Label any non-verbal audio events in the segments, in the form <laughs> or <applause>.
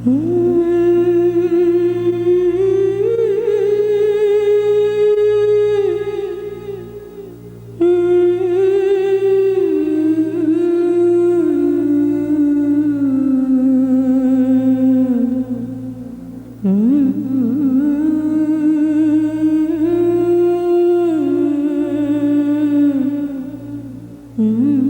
Mm-hmm. mm-hmm.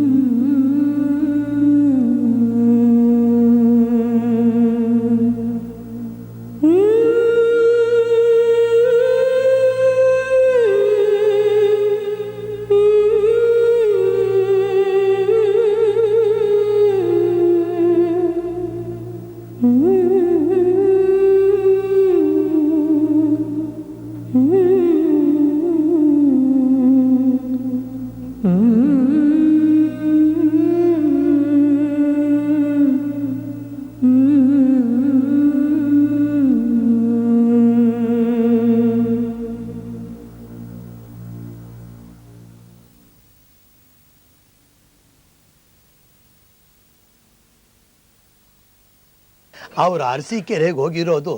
ಅವ್ರ ಅರಸೀಕೆರೆಗೆ ಹೋಗಿರೋದು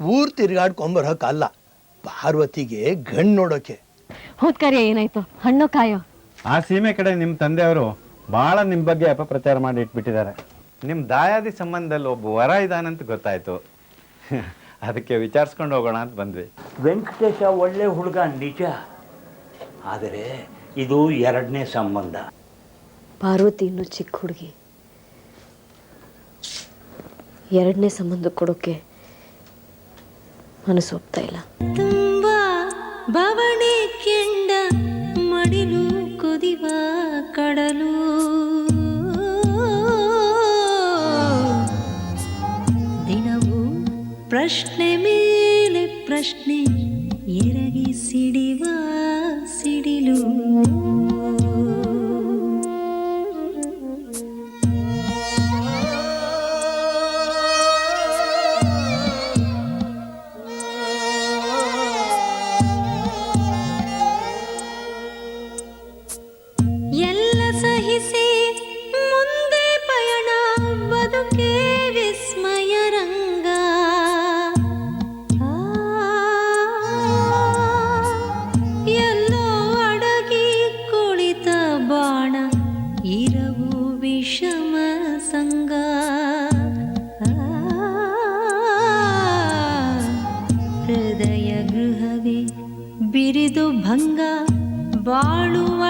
ಊರ್ ತಿರ್ಗಾಡ್ಕೊಂಬರಕ್ಕಲ್ಲ ಪಾರ್ವತಿಗೆ ಗಣ್ಣು ನೋಡೋಕೆ. ಹೋದ್ಕಾರ್ಯ ಏನಾಯ್ತು? ಹಣ್ಣು ಕಾಯೋ? ಆ ಸೀಮೆ ಕಡೆ ನಿಮ್ಮ ತಂದೆಯವರು ಭಾಳ ನಿಮ್ಮ ಬಗ್ಗೆ ಅಪಪ್ರಚಾರ ಮಾಡಿ ಇಟ್ಬಿಟ್ಟಿದ್ದಾರೆ. ನಿಮ್ಮ ದಾಯಾದಿ ಸಂಬಂಧದಲ್ಲಿ ಒಬ್ಬ ವರ ಇದಾನಂತ ಗೊತ್ತಾಯ್ತು. <laughs> ಅದಕ್ಕೆ ವಿಚಾರಿಸ್ಕೊಂಡು ಹೋಗೋಣ ಅಂತ ಬಂದ್ವಿ. ವೆಂಕಟೇಶ ಒಳ್ಳೆ ಹುಡುಗ ನಿಜ. ಆದರೆ ಇದು ಎರಡನೇ ಸಂಬಂಧ. ಪಾರ್ವತಿ ಇನ್ನು ಚಿಕ್ಕ ಹುಡುಗಿ. ಎರಡನೇ ಸಂಬಂಧ ಕೊಡೋಕೆ ಮನಸ್ಸು ಹೋಗ್ತಾ ಇಲ್ಲ. ತುಂಬ ಬವಣೆ ಕೆಂಡ ಮಡಿಲು ಕುದಿವ ಕಡಲು. ದಿನವೂ ಪ್ರಶ್ನೆ ಮೇಲೆ ಪ್ರಶ್ನೆ ಎರಗಿ ಸಿಡಿವ ಸಿಡಿಲು. ಬಿರಿದು ಭಂಗ ಬಾಳುವ